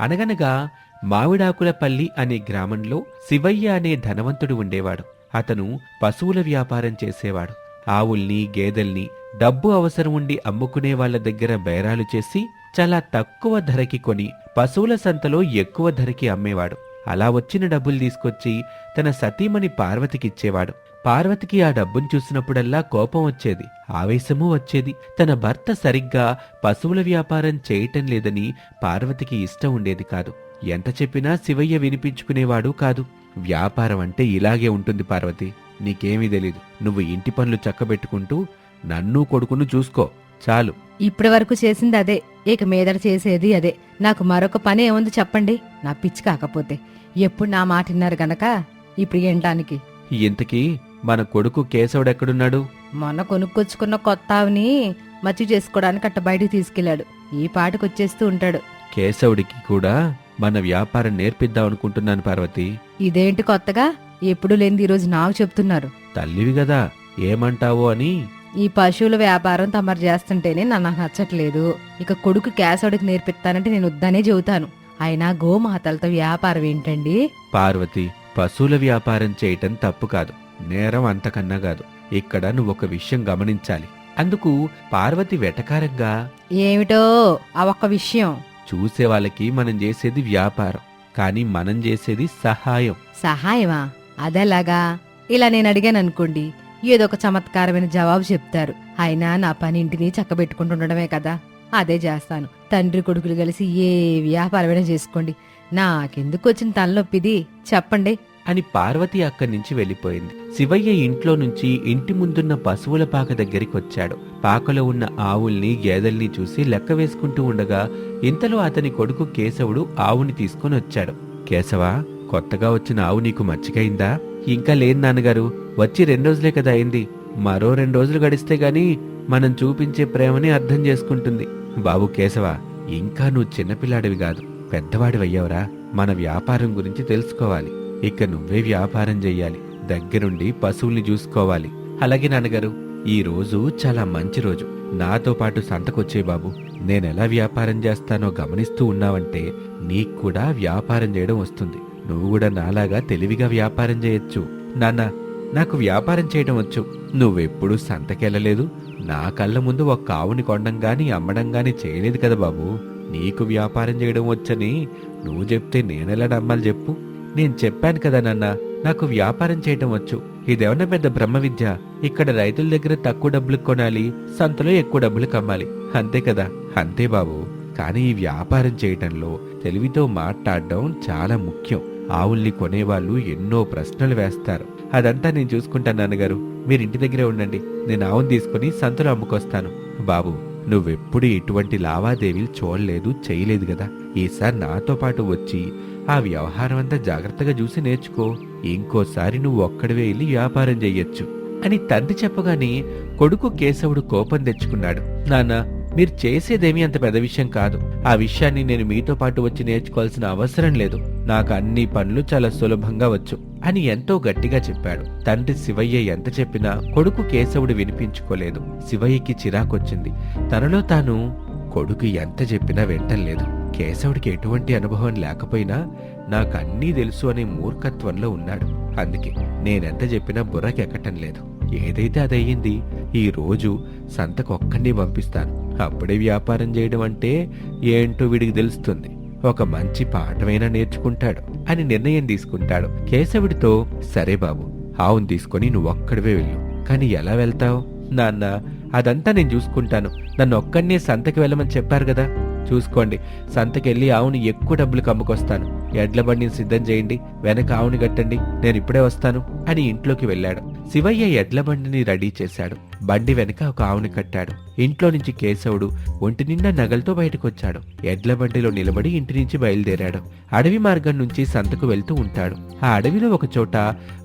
అనగనగా మావిడాకులపల్లి అనే గ్రామంలో శివయ్య అనే ధనవంతుడు ఉండేవాడు. అతను పశువుల వ్యాపారం చేసేవాడు. ఆవుల్ని గేదెల్ని డబ్బు అవసరం ఉండి అమ్ముకునే వాళ్ళ దగ్గర బేరాలు చేసి చాలా తక్కువ ధరకి కొని పశువుల సంతలో ఎక్కువ ధరకి అమ్మేవాడు. అలా వచ్చిన డబ్బులు తీసుకొచ్చి తన సతీమణి పార్వతికిచ్చేవాడు. పార్వతికి ఆ డబ్బును చూసినప్పుడల్లా కోపం వచ్చేది ఆవేశమూ వచ్చేది. తన భర్త సరిగ్గా పశువుల వ్యాపారం చేయటం లేదని పార్వతికి ఇష్టం ఉండేది కాదు. ఎంత చెప్పినా శివయ్య వినిపించుకునేవాడు కాదు. వ్యాపారం అంటే ఇలాగే ఉంటుంది పార్వతి. నీకేమీ తెలీదు. నువ్వు ఇంటి పనులు చక్కబెట్టుకుంటూ నన్ను కొడుకును చూసుకో. చాలు. ఇప్పటి వరకు చేసింది అదే. ఇక మీదట చేసేది అదే. నాకు మరొక పని ఏముంది చెప్పండి. నా పిచ్చి కాకపోతే. ఎప్పుడు నా మాట విన్నారు గనక ఇప్పుడు ఏంటానికి ఇంతకీ మన కొడుకు కేశవుడెక్కడున్నాడు మొన్న కొనుక్కొచ్చుకున్న కొత్త ఆవుని మచ్చి చేసుకోవడానికి అట్ట బయటికి తీసుకెళ్ళాడు ఈ పాటికి వచ్చేస్తూ ఉంటాడు. కేశవుడికి కూడా మన వ్యాపారం నేర్పిద్దాం అనుకుంటున్నాను పార్వతి. ఇదేంటి కొత్తగా? ఎప్పుడు లేనిది ఈరోజు నాకు చెప్తున్నారు. తల్లివి గదా ఏమంటావో అని. ఈ పశువుల వ్యాపారం తమరు చేస్తుంటేనే నా- నాకు నచ్చట్లేదు. ఇక కొడుకు కేశవుడికి నేర్పిస్తానంటే నేను వద్దనే చెబుతాను. అయినా గోమాతలతో వ్యాపారం ఏంటండి? పార్వతి పశువుల వ్యాపారం చేయటం తప్పు కాదు. నేరం అంతకన్నా కాదు ఇక్కడ నువ్వు ఒక విషయం గమనించాలి. అందుకు పార్వతి వెటకారంగా ఏమిటో ఆ ఒక్క విషయం. చూసే వాళ్ళకి మనం చేసేది వ్యాపారం కానీ మనం చేసేది సహాయం. సహాయమా? అదెలాగా? ఇలా నేను అడిగాను అనుకోండి ఏదో ఒక చమత్కారమైన జవాబు చెప్తారు. అయినా నా పని ఇంటిని చక్కబెట్టుకుంటుండడమే కదా. అదే చేస్తాను. తండ్రి కొడుకులు కలిసి ఏ వ్యాపారమైనా చేసుకోండి. నాకెందుకు వచ్చిన తలనొప్పిది? చెప్పండి. అని పార్వతి అక్కడి నుంచి వెళ్ళిపోయింది. శివయ్య ఇంట్లో నుంచి ఇంటి ముందున్న పశువుల పాక దగ్గరికి వచ్చాడు పాకలో ఉన్న ఆవుల్ని గేదెల్ని చూసి లెక్క వేసుకుంటూ ఉండగా ఇంతలో అతని కొడుకు కేశవుడు ఆవుని తీసుకొని వచ్చాడు. కేశవా కొత్తగా వచ్చిన ఆవు నీకు మచ్చికైందా ఇంకా లేదు నాన్నగారు వచ్చి రెండు రోజులే కదా అయింది. మరో రెండు రోజులు గడిస్తే గాని మనం చూపించే ప్రేమని అర్థం చేసుకుంటుంది. బాబు కేశవ ఇంకా నువ్వు చిన్నపిల్లాడివి కాదు పెద్దవాడివయ్యావురా. మన వ్యాపారం గురించి తెలుసుకోవాలి. ఇక నువ్వే వ్యాపారం చెయ్యాలి. దగ్గరుండి పశువుల్ని చూసుకోవాలి. అలాగే నాన్నగారు ఈ రోజు చాలా మంచి రోజు. నాతో పాటు సంతకొచ్చే బాబు నేనెలా వ్యాపారం చేస్తానో గమనిస్తూ ఉన్నావంటే నీకు కూడా వ్యాపారం చేయడం వస్తుంది. నువ్వు కూడా నాలాగా తెలివిగా వ్యాపారం చేయొచ్చు. నాన్న నాకు వ్యాపారం చేయడం వచ్చు. నువ్వెప్పుడు సంతకెళ్ళలేదు. నా కళ్ళ ముందు ఒక ఆవుని కొనడం గాని అమ్మడం గాని చేయలేదు కదా బాబు. నీకు వ్యాపారం చేయడం వచ్చని నువ్వు చెప్తే నేనెలా నమ్మాలి చెప్పు. నేను చెప్పాను కదా నాన్న నాకు వ్యాపారం చేయటం వచ్చు. ఇదేమన్నా పెద్ద బ్రహ్మ విద్య? ఇక్కడ రైతుల దగ్గర తక్కువ డబ్బులు కొనాలి సంతలో ఎక్కువ డబ్బులు కమ్మాలి. అంతే కదా? అంతే బాబు. కానీ ఈ వ్యాపారం చేయటంలో తెలివితో మాట్లాడడం చాలా ముఖ్యం. ఆవుల్ని కొనేవాళ్ళు ఎన్నో ప్రశ్నలు వేస్తారు. అదంతా నేను చూసుకుంటాను నాన్నగారు. మీరు ఇంటి దగ్గరే ఉండండి. నేను ఆవును తీసుకుని సంతలో అమ్ముకొస్తాను. బాబు నువ్వెప్పుడు ఇటువంటి లావాదేవీలు చూడలేదు చేయలేదు కదా? ఈసారి నాతో పాటు వచ్చి ఆ వ్యవహారం అంతా జాగ్రత్తగా చూసి నేర్చుకో. ఇంకోసారి నువ్వు ఒక్కడివే వెళ్ళి వ్యాపారం చెయ్యొచ్చు. అని తండ్రి చెప్పగానే కొడుకు కేశవుడు కోపం తెచ్చుకున్నాడు. నాన్న మీరు చేసేదేమీ అంత పెద్ద విషయం కాదు. ఆ విషయాన్ని నేను మీతో పాటు వచ్చి నేర్చుకోవాల్సిన అవసరం లేదు. నాకు అన్ని పనులు చాలా సులభంగా వచ్చు అని ఎంతో గట్టిగా చెప్పాడు. తండ్రి శివయ్య ఎంత చెప్పినా కొడుకు కేశవుడు వినిపించుకోలేదు. శివయ్యకి చిరాకొచ్చింది. తనలో తాను కొడుకు ఎంత చెప్పినా వింటం లేదు కేశవుడికి ఎటువంటి అనుభవం లేకపోయినా నాకు అన్నీ తెలుసు అనే మూర్ఖత్వంలో ఉన్నాడు. అందుకే నేనెంత చెప్పినా బుర్రకెక్కటం లేదు. ఏదైతే అదయ్యింది ఈ రోజు సంతకొక్కడిని పంపిస్తాను. అప్పుడే వ్యాపారం చేయడం అంటే ఏంటో వీడికి తెలుస్తుంది. ఒక మంచి పాఠమైనా నేర్చుకుంటాడు అని నిర్ణయం తీసుకుంటాడు. కేశవుడితో సరే బాబు ఆవును తీసుకొని నువ్వు ఒక్కడివే వెళ్ళు. కానీ ఎలా వెళ్తావు? నాన్న అదంతా నేను చూసుకుంటాను. నన్ను ఒక్కడినే సంతకి వెళ్ళమని చెప్పారు కదా. చూసుకోండి. సంతకెళ్ళి ఆవుని ఎక్కువ డబ్బులు కమ్ముకొస్తాను. ఎడ్ల బండిని సిద్ధం చేయండి. వెనక ఆవుని కట్టండి. నేను ఇప్పుడే వస్తాను అని ఇంట్లోకి వెళ్ళాడు. శివయ్య ఎడ్ల బండిని రెడీ చేశాడు. బండి వెనక ఒక ఆవుని కట్టాడు. ఇంట్లో నుంచి కేశవుడు ఒంటి నిండా నగలతో బయటకొచ్చాడు. ఎడ్ల బండిలో నిలబడి ఇంటి నుంచి బయలుదేరాడు. అడవి మార్గం నుంచి సంతకు వెళ్తూ ఉంటాడు. ఆ అడవిలో ఒక చోట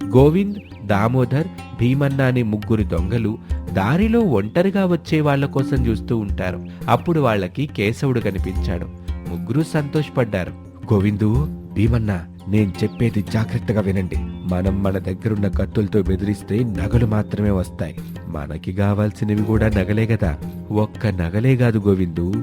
గోవింద్ దామోదర్ భీమన్న అనే ముగ్గురు దొంగలు దారిలో ఒంటరిగా వచ్చే వాళ్ళ కోసం చూస్తూ ఉంటారు. అప్పుడు వాళ్ళకి కేశవుడు కనిపించాడు. ముగ్గురు సంతోషపడ్డారు. గోవిందు భీమన్న నేను చెప్పేది జాగ్రత్తగా వినండి. మనం మన దగ్గరున్న కత్తులతో బెదిరిస్తే నగలు మాత్రమే వస్తాయి. మనకి కావాల్సినవి కూడా నగలే కదా. ఒక్క నగలే కాదు గోవిందు.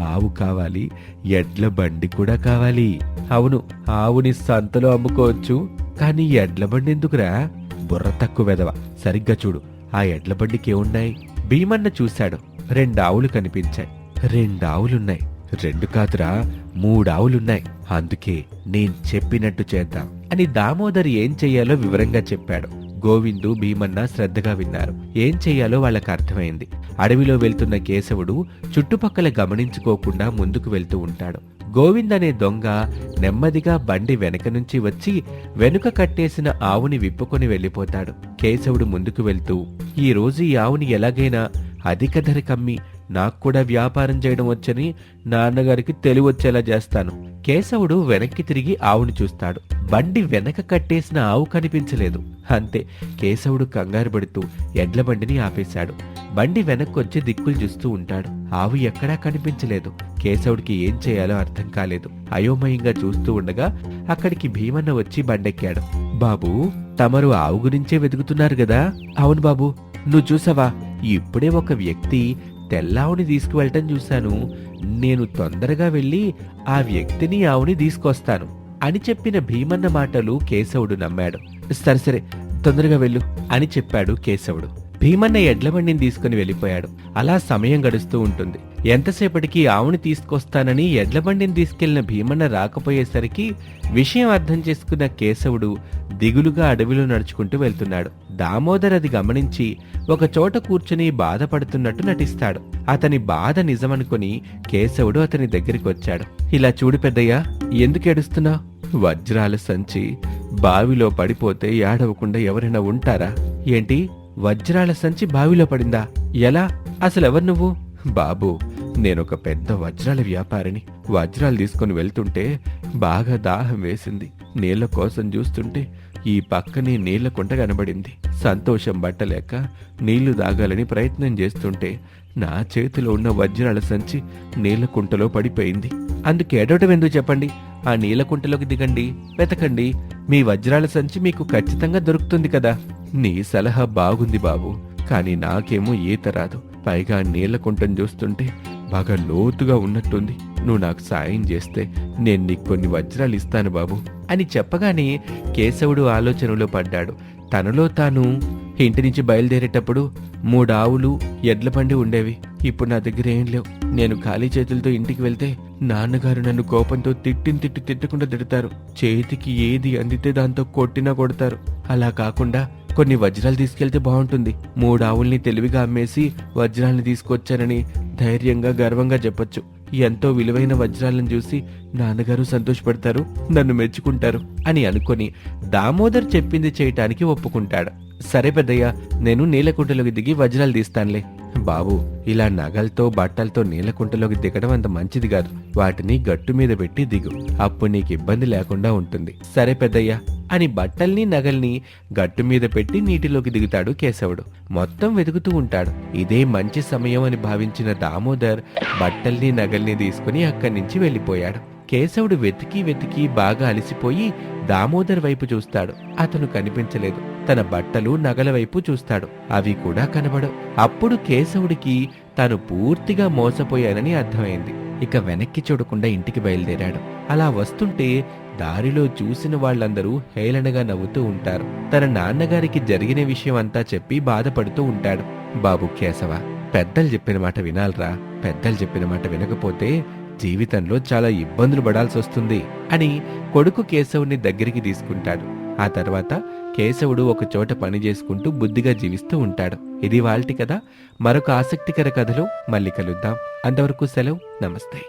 ఆవు కావాలి ఎడ్ల బండి కూడా కావాలి. అవును ఆవుని సంతలో అమ్ముకోవచ్చు. కానీ ఎడ్ల బండి ఎందుకురా? బుర్ర తక్కువ వెదవ సరిగ్గా చూడు ఆ ఎడ్ల బండికి ఏమున్నాయి? భీమన్న చూశాడు. రెండు ఆవులు కనిపించాయి. రెండు ఆవులున్నాయి. రెండు కాదురా మూడు ఆవులున్నాయి అందుకే నేను చెప్పినట్టు చేద్దాం. అని దామోదర్ ఏం చెయ్యాలో వివరంగా చెప్పాడు. గోవిందు భీమన్న శ్రద్ధగా విన్నారు. ఏం చెయ్యాలో వాళ్ళకు అర్థమైంది. అడవిలో వెళ్తున్న కేశవుడు చుట్టుపక్కల గమనించుకోకుండా ముందుకు వెళ్తూ ఉంటాడు. గోవింద్ అనే దొంగ నెమ్మదిగా బండి వెనక నుంచి వచ్చి వెనుక కట్టేసిన ఆవుని విప్పుకొని వెళ్ళిపోతాడు. కేశవుడు ముందుకు వెళ్తూ ఈ రోజు ఈ ఆవుని ఎలాగైనా అధిక ధర కమ్మి నాకు కూడా వ్యాపారం చేయడం వచ్చని నాన్నగారికి తెలివొచ్చేలా చేస్తాను. కేశవుడు వెనక్కి తిరిగి ఆవుని చూస్తాడు. బండి వెనక కట్టేసిన ఆవు కనిపించలేదు. అంతే కేశవుడు కంగారు పడుతూ ఎడ్ల బండిని ఆపేశాడు. బండి వెనక్కొచ్చి దిక్కులు చూస్తూ ఉంటాడు. ఆవు ఎక్కడా కనిపించలేదు. కేశవుడికి ఏం చేయాలో అర్థం కాలేదు. అయోమయంగా చూస్తూ ఉండగా అక్కడికి భీమన్న వచ్చి బండెక్కాడు. బాబు తమరు ఆవు గురించే వెతుకుతున్నారు గదా? అవును బాబు నువ్వు చూసావా? ఇప్పుడే ఒక వ్యక్తి తెల్లావుని తీసుకువెళ్ళటం చూశాను. నేను తొందరగా వెళ్ళి ఆ వ్యక్తిని ఆవుని తీసుకొస్తాను అని చెప్పిన భీమన్న మాటలు కేశవుడు నమ్మాడు. సరే సరే తొందరగా వెళ్ళు అని చెప్పాడు కేశవుడు. భీమన్న ఎడ్లబండిని తీసుకుని వెళ్ళిపోయాడు. అలా సమయం గడుస్తూ ఉంటుంది. ఎంతసేపటికి ఆవుని తీసుకొస్తానని ఎడ్లబండిని తీసుకెళ్ళిన భీమన్న రాకపోయేసరికి విషయం అర్థం చేసుకున్న కేశవుడు దిగులుగా అడవిలో నడుచుకుంటూ వెళ్తున్నాడు. దామోదర్ అది గమనించి ఒక చోట కూర్చుని బాధపడుతున్నట్టు నటిస్తాడు. అతని బాధ నిజమనుకుని కేశవుడు అతని దగ్గరికి వచ్చాడు. ఇలా చూడు పెద్దయ్యా ఎందుకు ఏడుస్తున్నావు? వజ్రాల సంచి బావిలో పడిపోతే ఏడవకుండా ఎవరైనా ఉంటారా? ఏంటి? వజ్రాల సంచి బావిలో పడిందా? ఎలా? అసలెవరు నువ్వు? బాబు నేనొక పెద్ద వజ్రాల వ్యాపారిని. వజ్రాలు తీసుకొని వెళ్తుంటే బాగా దాహం వేసింది. నీళ్ళ కోసం చూస్తుంటే ఈ పక్కనే నీళ్ళ కుంట కనబడింది. సంతోషం బట్టలేక నీళ్ళు దాగాలని ప్రయత్నం చేస్తుంటే నా చేతిలో ఉన్న వజ్రాల సంచి నీళ్ళ కుంటలో పడిపోయింది. అందుకు ఏడవటం ఎందుకు చెప్పండి? ఆ నీళ్ళ కుంటలోకి దిగండి వెతకండి. మీ వజ్రాల సంచి మీకు ఖచ్చితంగా దొరుకుతుంది కదా. నీ సలహా బాగుంది బాబు. కానీ నాకేమో ఈత రాదు. పైగా నీళ్ళ కుంటం చూస్తుంటే బాగా లోతుగా ఉన్నట్టుంది. నువ్వు నాకు సాయం చేస్తే నేను నీకు కొన్ని వజ్రాలు ఇస్తాను బాబు అని చెప్పగానే కేశవుడు ఆలోచనలో పడ్డాడు. తనలో తాను ఇంటి నుంచి బయలుదేరేటప్పుడు మూడు ఆవులు ఎడ్ల బండి ఉండేవి. ఇప్పుడు నా దగ్గర ఏం లేవు. నేను ఖాళీ చేతులతో ఇంటికి వెళ్తే నాన్నగారు నన్ను కోపంతో తిట్టిన తిట్టి తిట్టకుండా తిడతారు. చేతికి ఏది అందితే దాంతో కొట్టినా కొడతారు. అలా కాకుండా కొన్ని వజ్రాలు తీసుకెళ్తే బాగుంటుంది. మూడు ఆవుల్ని తెలివిగా అమ్మేసి వజ్రాల్ని తీసుకొచ్చానని ధైర్యంగా గర్వంగా చెప్పొచ్చు. ఎంతో విలువైన వజ్రాలను చూసి నాన్నగారు సంతోషపడతారు నన్ను మెచ్చుకుంటారు అని అనుకొని దామోదర్ చెప్పింది చేయటానికి ఒప్పుకుంటాడు. సరే పెద్దయ్య నేను నీలకుంటలోకి దిగి వజ్రాలు తీస్తానులే. బాబు ఇలా నగలతో బట్టలతో నీలకుంటలోకి దిగడం అంత మంచిది కాదు. వాటిని గట్టు మీద పెట్టి దిగు. అప్పుడు నీకు ఇబ్బంది లేకుండా ఉంటుంది. సరే పెద్దయ్య. అని బట్టల్ని నగల్ని గట్టు మీద పెట్టి నీటిలోకి దిగుతాడు కేశవుడు. మొత్తం వెతుకుతూ ఉంటాడు. ఇదే మంచి సమయం అని భావించిన దామోదర్ బట్టల్ని నగల్ని తీసుకుని అక్కడి నుంచి వెళ్ళిపోయాడు. కేశవుడు వెతికి వెతికి బాగా అలసిపోయి దామోదర్ వైపు చూస్తాడు. అతను కనిపించలేదు. తన బట్టలు నగల వైపు చూస్తాడు. అవి కూడా కనబడవు. అప్పుడు కేశవుడికి తాను పూర్తిగా మోసపోయానని అర్థమైంది. ఇక వెనక్కి చూడకుండా ఇంటికి బయలుదేరాడు. అలా వస్తుంటే దారిలో చూసిన వాళ్ళందరూ హేళనగా నవ్వుతూ ఉంటారు. తన నాన్నగారికి జరిగిన విషయం అంతా చెప్పి బాధపడుతూ ఉంటాడు. బాబు కేశవ పెద్దలు చెప్పిన మాట వినాలరా. పెద్దలు చెప్పిన మాట వినకపోతే జీవితంలో చాలా ఇబ్బందులు పడాల్సి వస్తుంది అని కొడుకు కేశవుని దగ్గరికి తీసుకుంటాడు. ఆ తర్వాత కేశవుడు ఒక చోట పని చేసుకుంటూ బుద్ధిగా జీవిస్తూ ఉంటాడు. ఇది వాల్టి కదా మరొక ఆసక్తికర కథలో మళ్ళీ కలుద్దాం. అంతవరకు సెలవు. నమస్తే.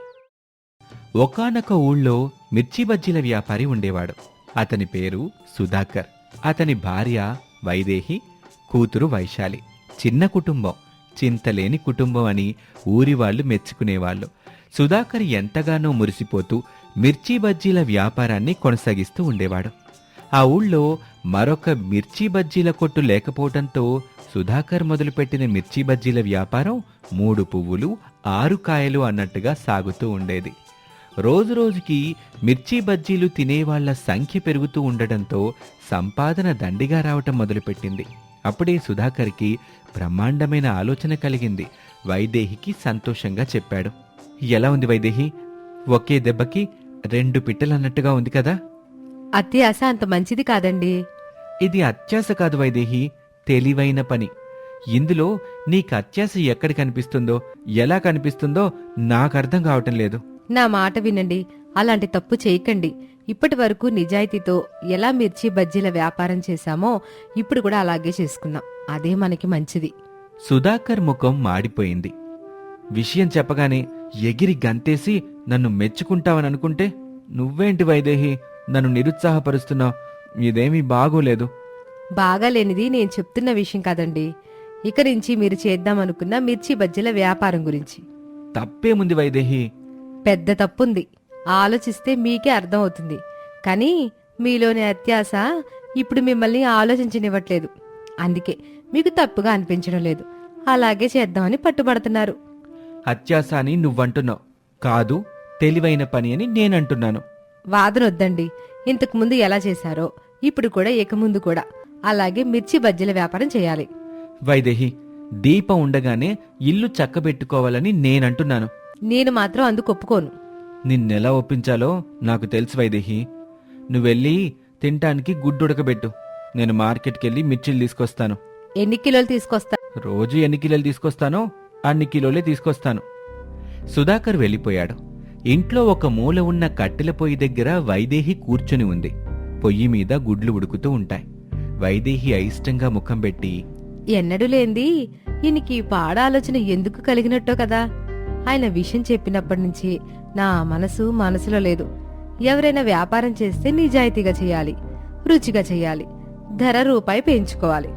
ఒకానొక ఊళ్ళో మిర్చి బజ్జీల వ్యాపారి ఉండేవాడు. అతని పేరు సుధాకర్. అతని భార్య వైదేహి కూతురు వైశాలి. చిన్న కుటుంబం. చింతలేని కుటుంబం అని ఊరి వాళ్ళు మెచ్చుకునేవాళ్ళు. సుధాకర్ ఎంతగానో మురిసిపోతూ మిర్చి బజ్జీల వ్యాపారాన్ని కొనసాగిస్తూ ఉండేవాడు. ఆ ఊళ్ళో మరొక మిర్చి బజ్జీల కొట్టు లేకపోవడంతో సుధాకర్ మొదలుపెట్టిన మిర్చి బజ్జీల వ్యాపారం మూడు పువ్వులు ఆరు కాయలు అన్నట్టుగా సాగుతూ ఉండేది. రోజురోజుకి మిర్చి బజ్జీలు తినేవాళ్ళ సంఖ్య పెరుగుతూ ఉండడంతో సంపాదన దండిగా రావటం మొదలుపెట్టింది. అప్పుడే సుధాకర్కి బ్రహ్మాండమైన ఆలోచన కలిగింది. వైదేహికి సంతోషంగా చెప్పాడు. ఎలా ఉంది వైదేహి? ఒకే దెబ్బకి రెండు పిట్టలన్నట్టుగా ఉంది కదా? అత్యాస అంత మంచిది కాదండి. ఇది అత్యాస కాదు వైదేహి తెలివైన పని. ఇందులో నీకు అత్యాస ఎక్కడ కనిపిస్తుందో ఎలా కనిపిస్తుందో నాకు అర్థం కావటం లేదు. నా మాట వినండి అలాంటి తప్పు చేయకండి. ఇప్పటి వరకు నిజాయితీతో ఎలా మిర్చి బజ్జీల వ్యాపారం చేశామో ఇప్పుడు కూడా అలాగే చేసుకుందాం అదే మనకి మంచిది. సుధాకర్ ముఖం మాడిపోయింది. విషయం చెప్పగానే ఎగిరి గంతేసి నన్ను మెచ్చుకుంటావని అనుకుంటే నువ్వేంటి వైదేహి? నన్ను నిరుత్సాహపరుస్తున్నావు. ఇదేమీ బాగోలేదు. బాగాలేనిది నేను చెప్తున్న విషయం కాదండి. ఇక నుంచి మీరు చేద్దామనుకున్న మిర్చి బజ్జీల వ్యాపారం గురించి. తప్పేముంది వైదేహి? పెద్ద తప్పుంది. ఆలోచిస్తే మీకే అర్థమవుతుంది. కానీ మీలోని అత్యాస ఇప్పుడు మిమ్మల్ని ఆలోచించనివ్వట్లేదు. అందుకే మీకు తప్పుగా అనిపించడం లేదు. అలాగే చేద్దామని పట్టుబడుతున్నారు. అత్యాస అని నువ్వంటున్నావు. కాదు తెలివైన పని అని నేనంటున్నాను. వాదన వద్దండి ఇంతకు ముందు ఎలా చేశారో ఇప్పుడు కూడా ఇక ముందు కూడా. అలాగే మిర్చి బజ్జీల వ్యాపారం చేయాలి. వైదేహి దీపం ఉండగానే ఇల్లు చక్కబెట్టుకోవాలని నేనంటున్నాను. నేను మాత్రం అందుకు ఒప్పుకోను. నిన్నెలా ఒప్పించాలో నాకు తెలుసు వైదేహి. నువ్వెళ్ళి తినటానికి గుడ్డు ఉడకబెట్టు నేను మార్కెట్కెళ్ళి మిర్చిలు తీసుకొస్తాను. ఎన్ని కిలోలు తీసుకొస్తా? రోజు ఎన్ని కిలోలు తీసుకొస్తానో అన్ని కిలోలే తీసుకొస్తాను. సుధాకర్ వెళ్ళిపోయాడు. ఇంట్లో ఒక మూల ఉన్న కట్టెల పొయ్యి దగ్గర వైదేహి కూర్చుని ఉంది. పొయ్యి మీద గుడ్లు ఉడుకుతూ ఉంటాయి. వైదేహి అయిష్టంగా ముఖం పెట్టి ఎన్నడూ లేంది. ఈయనకి పాడ ఆలోచన ఎందుకు కలిగినట్టో కదా. ఆయన విషయం చెప్పినప్పటి నుంచి నా మనసు మనసులో లేదు. ఎవరైనా వ్యాపారం చేస్తే నిజాయితీగా చేయాలి రుచిగా చేయాలి ధర రూపాయి పెంచుకోవాలి.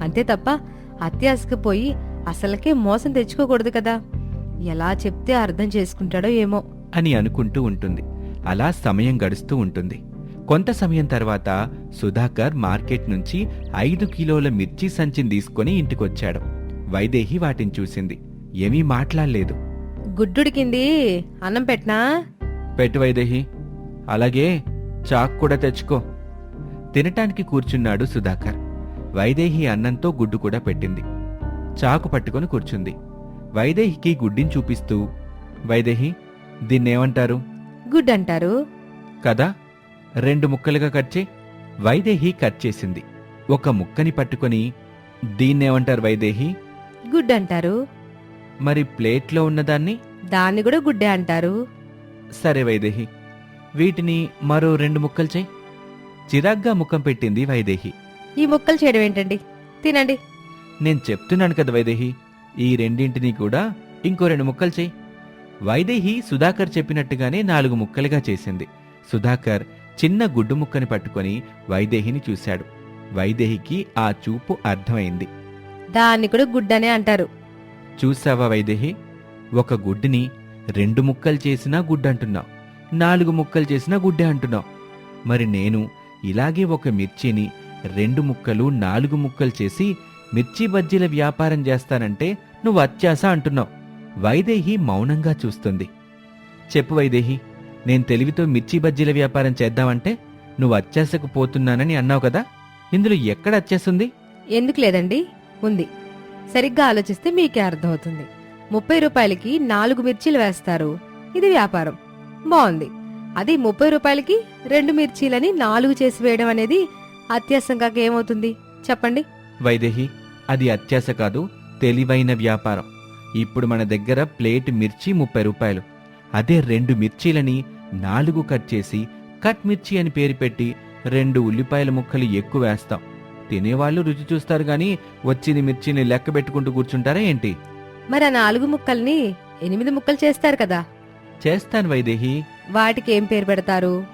అంతే తప్ప అత్యాశకు పోయి అసలకే మోసం తెచ్చుకోకూడదు కదా. ఎలా చెప్తే అర్థం చేసుకుంటాడో ఏమో. అని అనుకుంటూ ఉంటుంది. అలా సమయం గడుస్తూ ఉంటుంది. కొంత సమయం తర్వాత సుధాకర్ మార్కెట్ నుంచి ఐదు కిలోల మిర్చి సంచిని తీసుకొని ఇంటికొచ్చాడు. వైదేహి వాటిని చూసింది. ఏమీ మాట్లాడలేదు. గుడ్డుడికింది అన్నం పెట్టనా? పెట్టు వైదేహి. అలాగే చాక్ కూడా తెచ్చుకో. తినటానికి కూర్చున్నాడు సుధాకర్. వైదేహి అన్నంతో గుడ్డు కూడా పెట్టింది. చాకు పట్టుకొని కూర్చుంది. వైదేహికి గుడ్డిని చూపిస్తూ వైదేహి దీన్నేమంటారు? గుడ్ అంటారు కదా రెండు ముక్కలుగా కట్ చేయి. వైదేహి కట్ చేసింది. ఒక ముక్కని పట్టుకొని దీన్నేమంటారు వైదేహి? గుడ్ అంటారు మరి ప్లేట్లో ఉన్నదాన్ని? దాన్ని కూడా గుడ్డే అంటారు. సరే వైదేహి వీటిని మరో రెండు ముక్కలు చేయి. చిరాగ్గా ముఖం పెట్టింది వైదేహి. ఈ ముక్కలు చేయడం ఏంటండి? తినండి. నేను చెప్తున్నాను కదా వైదేహి ఈ రెండింటినీ కూడా ఇంకో రెండు ముక్కలు చేయి వైదేహి సుధాకర్ చెప్పినట్టుగానే నాలుగు ముక్కలుగా చేసింది. సుధాకర్ చిన్న గుడ్డు ముక్కని పట్టుకొని వైదేహిని చూశాడు. వైదేహికి ఆ చూపు అర్థమైంది. దాన్ని కూడా గుడ్డనే అంటారు. చూసావా వైదేహి? ఒక గుడ్డుని రెండు ముక్కలు చేసినా గుడ్డు అంటున్నావు. నాలుగు ముక్కలు చేసినా గుడ్డే అంటున్నావు. మరి నేను ఇలాగే ఒక మిర్చిని రెండు ముక్కలు నాలుగు ముక్కలు చేసి మిర్చి బజ్జీల వ్యాపారం చేస్తానంటే నువ్వు అత్యాస అంటున్నావు. వైదేహి మౌనంగా చూస్తుంది. చెప్పు వైదేహి నేను తెలివితో మిర్చి బజ్జీల వ్యాపారం చేద్దామంటే నువ్వు అత్యాసకు పోతున్నానని అన్నావు కదా ఇందులో ఎక్కడ అత్యాస ఉంది ఎందుకు లేదండి? ఉంది. సరిగ్గా ఆలోచిస్తే మీకే అర్థమవుతుంది. ముప్పై రూపాయలకి నాలుగు మిర్చీలు వేస్తారు. ఇది వ్యాపారం. బాగుంది అది ముప్పై రూపాయలకి రెండు మిర్చీలని నాలుగు చేసి వేయడం అనేది అత్యాసంగా ఏమవుతుంది? చెప్పండి. వైదేహి అది అత్యాస కాదు తెలివైన వ్యాపారం. ఇప్పుడు మన దగ్గర ప్లేట్ మిర్చి ముప్పై రూపాయలు. అదే రెండు మిర్చీలని నాలుగు కట్ చేసి కట్ మిర్చి అని పేరు పెట్టి రెండు ఉల్లిపాయల ముక్కలు ఎక్కువ వేస్తాం. తినేవాళ్ళు రుచి చూస్తారు గాని వచ్చిన మిర్చిని లెక్క పెట్టుకుంటూ కూర్చుంటారా ఏంటి? మరి ఆ నాలుగు ముక్కల్ని ఎనిమిది ముక్కలు చేస్తారు కదా. చేస్తాను వైదేహి. వాటికి ఏం పేరు పెడతారు?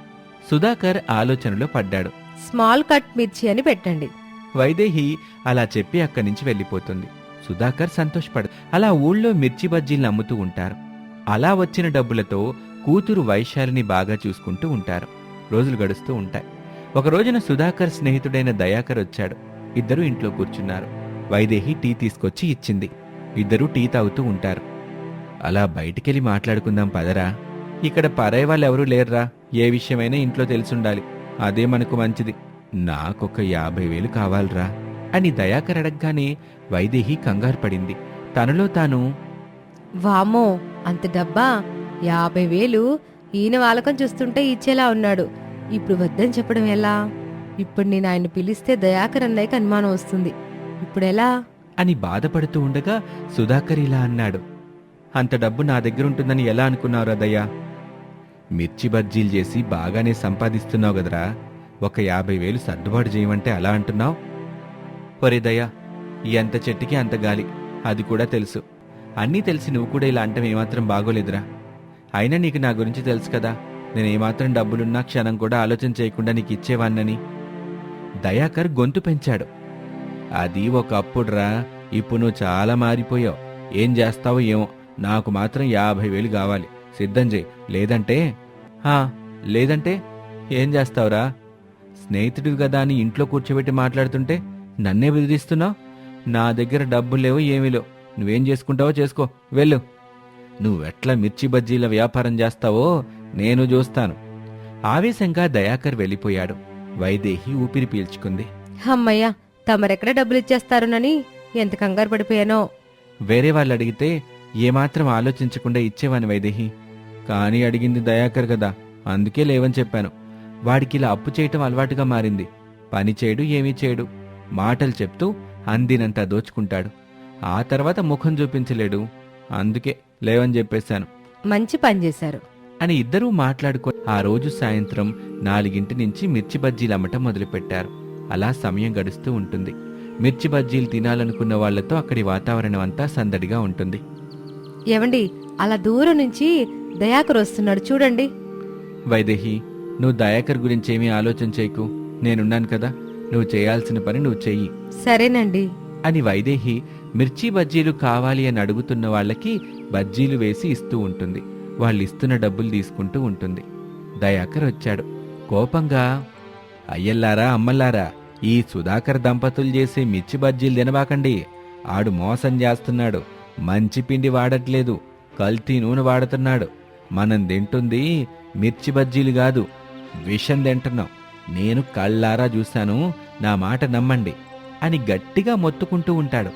సుధాకర్ ఆలోచనలో పడ్డాడు. స్మాల్ కట్ మిర్చి అని పెట్టండి. వైదేహి అలా చెప్పి అక్కడి నుంచి వెళ్ళిపోతుంది. సుధాకర్ సంతోషపడ అలా ఊళ్ళో మిర్చి బజ్జీలను అమ్ముతూ ఉంటారు. అలా వచ్చిన డబ్బులతో కూతురు వైశాలిని బాగా చూసుకుంటూ ఉంటారు. రోజులు గడుస్తూ ఉంటాయి. ఒక రోజున సుధాకర్ స్నేహితుడైన దయాకర్ వచ్చాడు. ఇద్దరు ఇంట్లో కూర్చున్నారు. వైదేహి టీ తీసుకొచ్చి ఇచ్చింది. ఇద్దరు టీ తాగుతూ ఉంటారు. అలా బయటికెళ్ళి మాట్లాడుకుందాం పదరా. ఇక్కడ పరాయి వాళ్ళు ఎవరూ లేర్రా. ఏ విషయమైనా ఇంట్లో తెలిసుండాలి. అదే మనకు మంచిది. నాకొక యాభై వేలు కావాలరా అని దయాకర్ అడగగానే వైదేహి కంగారు పడింది. తనలో తాను వామో అంత డబ్బా? యాభై వేలు ఈయన వాలకం చూస్తుంటే ఇచ్చేలా ఉన్నాడు. ఇప్పుడు వద్దని చెప్పడం ఎలా? ఇప్పుడు నేను ఆయన పిలిస్తే దయాకర్ అన్నయ్యకి అనుమానం వస్తుంది. ఇప్పుడు ఎలా? అని బాధపడుతూ ఉండగా సుధాకర్ ఇలా అన్నాడు. అంత డబ్బు నా దగ్గర ఉంటుందని ఎలా అనుకున్నావు రదయ్యా మిర్చి బజ్జీలు చేసి బాగానే సంపాదిస్తున్నావు కదరా? ఒక యాభై వేలు సర్దుబాటు చేయమంటే అలా అంటున్నావు? ఒరే దయా ఎంత చెట్టుకి అంత గాలి అది కూడా తెలుసు. అన్నీ తెలిసి నువ్వు కూడా ఇలా అంటే ఏమాత్రం బాగోలేదురా. అయినా నీకు నా గురించి తెలుసు కదా నేను ఏమాత్రం డబ్బులున్నా క్షణం కూడా ఆలోచన చేయకుండా నీకు ఇచ్చేవాన్నని దయాకర్ గొంతు పెంచాడు. అది ఒకప్పుడురా ఇప్పుడు నువ్వు చాలా మారిపోయావు. ఏం చేస్తావో ఏమో నాకు మాత్రం యాభై వేలు కావాలి. సిద్ధం చేయి. లేదంటే? హా లేదంటే? ఏం చేస్తావురా? స్నేహితుడు కదా అని ఇంట్లో కూర్చోబెట్టి మాట్లాడుతుంటే నన్నే బెదిరిస్తున్నావు నా దగ్గర డబ్బులు లేవు ఏమీ లేవు. నువ్వేం చేసుకుంటావో చేసుకో. వెళ్ళు. నువ్వెట్లా మిర్చి బజ్జీల వ్యాపారం చేస్తావో నేను చూస్తాను. ఆవేశంగా దయాకర్ వెళ్ళిపోయాడు. వైదేహి ఊపిరి పీల్చుకుంది. అమ్మయ్యా తమరెక్కడ డబ్బులు ఇచ్చేస్తారోనని ఎంత కంగారు పడిపోయానో. వేరే వాళ్ళు అడిగితే ఏమాత్రం ఆలోచించకుండా ఇచ్చేవాని వైదేహి. కానీ అడిగింది దయాకర్ కదా అందుకే లేవని చెప్పాను. వాడికి ఇలా అప్పు చేయటం అలవాటుగా మారింది. పని చేయడు ఏమీ చేయడు. మాటలు చెప్తూ అందినంత దోచుకుంటాడు. ఆ తర్వాత ముఖం చూపించలేడు. అందుకే లేవని చెప్పేశాను. మంచి పని చేశారు. అని ఇద్దరూ మాట్లాడుకో ఆ రోజు సాయంత్రం నాలుగింటి నుంచి మిర్చి బజ్జీలు అమ్మటం మొదలుపెట్టారు. అలా సమయం గడుస్తూ ఉంటుంది. మిర్చి బజ్జీలు తినాలనుకున్న వాళ్ళతో అక్కడి వాతావరణం అంతా సందడిగా ఉంటుంది. ఏవండి అలా దూరం నుంచి దయాకర్ వస్తున్నాడు చూడండి. వైదేహి నువ్వు దయాకర్ గురించి ఏమీ ఆలోచన చేయకు. నేనున్నాను కదా. నువ్వు చేయాల్సిన పని నువ్వు చెయ్యి. సరేనండి. అని వైదేహి మిర్చి బజ్జీలు కావాలి అని అడుగుతున్న వాళ్ళకి బజ్జీలు వేసి ఇస్తూ ఉంటుంది. వాళ్ళు ఇస్తున్న డబ్బులు తీసుకుంటూ ఉంటుంది. దయాకర్ వచ్చాడు. కోపంగా అయ్యల్లారా అమ్మల్లారా ఈ సుధాకర్ దంపతులు చేసే మిర్చి బజ్జీలు తినబాకండి. ఆడు మోసం చేస్తున్నాడు. మంచి పిండి వాడట్లేదు. కల్తీ నూనె వాడుతున్నాడు. మనం తింటుంది మిర్చి బజ్జీలు కాదు. విషం తింటున్నాం నేను కళ్ళారా చూశాను నా మాట నమ్మండి అని గట్టిగా మొత్తుకుంటూ ఉంటాడు.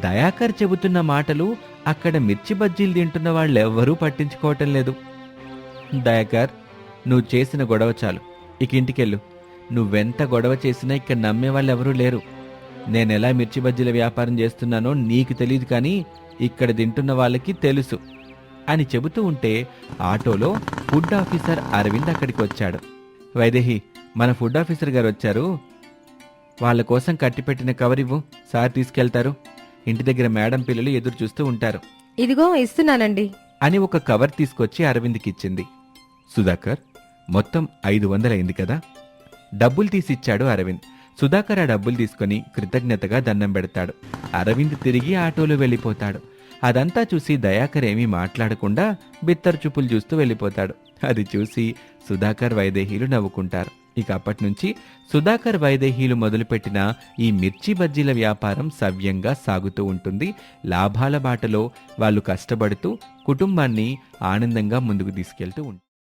దయాకర్ చెబుతున్న మాటలు అక్కడ మిర్చి బజ్జీలు తింటున్న వాళ్ళెవ్వరూ పట్టించుకోవటం లేదు. దయాకర్ నువ్వు చేసిన గొడవ చాలు. ఇక ఇంటికెళ్ళు. నువ్వెంత గొడవ చేసినా ఇక్కడ నమ్మే వాళ్ళెవరూ లేరు. నేనెలా మిర్చి బజ్జీల వ్యాపారం చేస్తున్నానో నీకు తెలియదు కానీ ఇక్కడ తింటున్న వాళ్ళకి తెలుసు అని చెబుతూ ఉంటే ఆటోలో ఫుడ్ ఆఫీసర్ అరవింద్ అక్కడికి వచ్చాడు వైదేహి మన ఫుడ్ ఆఫీసర్ గారు వచ్చారు. వాళ్ళ కోసం కట్టిపెట్టిన కవర్ ఇవ్వు. సార్ తీసుకెళ్తారు. ఇంటి దగ్గర మేడం పిల్లలు ఎదురు చూస్తూ ఉంటారు. ఇదిగో ఇస్తున్నానండి. అని ఒక కవర్ తీసుకొచ్చి అరవింద్కి ఇచ్చింది సుధాకర్ మొత్తం ఐదు వందలైంది కదా? డబ్బులు తీసిచ్చాడు అరవింద్. సుధాకర్ ఆ డబ్బులు తీసుకొని కృతజ్ఞతగా దండం పెడతాడు. అరవింద్ తిరిగి ఆటోలో వెళ్ళిపోతాడు. అదంతా చూసి దయాకర్ ఏమీ మాట్లాడకుండా బిత్తరు చూపులు చూస్తూ వెళ్ళిపోతాడు. అది చూసి సుధాకర్ వైదేహీలు నవ్వుకుంటారు. ఇక అప్పటి నుంచి సుధాకర్ వైదేహీలు మొదలుపెట్టిన ఈ మిర్చి బజ్జీల వ్యాపారం సవ్యంగా సాగుతూ ఉంటుంది. లాభాల బాటలో వాళ్ళు కష్టపడుతూ కుటుంబాన్ని ఆనందంగా ముందుకు తీసుకెళ్తూ ఉంటారు